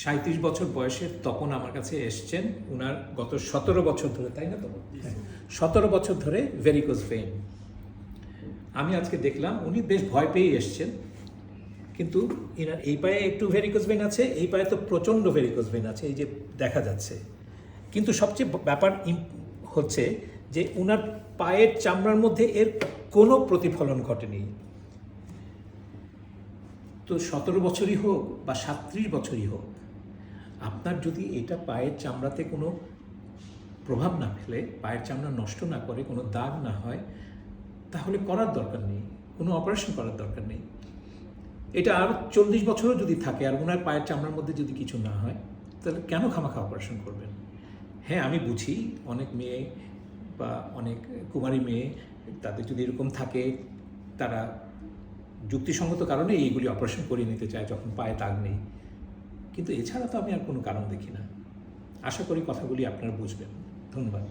সাঁত্রিশ বছর বয়সে তখন আমার কাছে এসছেন। উনার গত সতেরো বছর ধরে তাই না তো সতেরো বছর ধরে ভেরিকোজ ভেইন আমি আজকে দেখলাম উনি বেশ ভয় পেয়ে এসছেন। কিন্তু এনার এই পায়ে একটু ভেরিকোজ ভেইন আছে এই পায়ে তো প্রচণ্ড ভেরিকোজ ভেইন আছে এই যে দেখা যাচ্ছে। কিন্তু সবচেয়ে ব্যাপার হচ্ছে যে উনার পায়ের চামড়ার মধ্যে এর কোনো প্রতিফলন ঘটেনি। তো সতেরো বছরই হোক বা সাতত্রিশ বছরই হোক আপনার যদি এটা পায়ের চামড়াতে কোনো প্রভাব না ফেলে, পায়ের চামড়া নষ্ট না করে, কোনো দাগ না হয়, তাহলে করার দরকার নেই, কোনো অপারেশন করার দরকার নেই। এটা আর চল্লিশ বছরও যদি থাকে, আর ওনার পায়ের চামড়ার মধ্যে যদি কিছু না হয়, তাহলে কেন খামাখা অপারেশন করবেন? হ্যাঁ আমি বুঝি অনেক মেয়ে বা অনেক কুমারী মেয়ে, তাদের যদি এরকম থাকে, তারা যুক্তিসঙ্গত কারণে এইগুলি অপারেশন করিয়ে নিতে চায় যখন পায়ে দাগ নেই। কিন্তু এছাড়া তো আমি আর কোনো কারণ দেখি না। আশা করি কথাগুলি আপনারা বুঝবেন। ধন্যবাদ।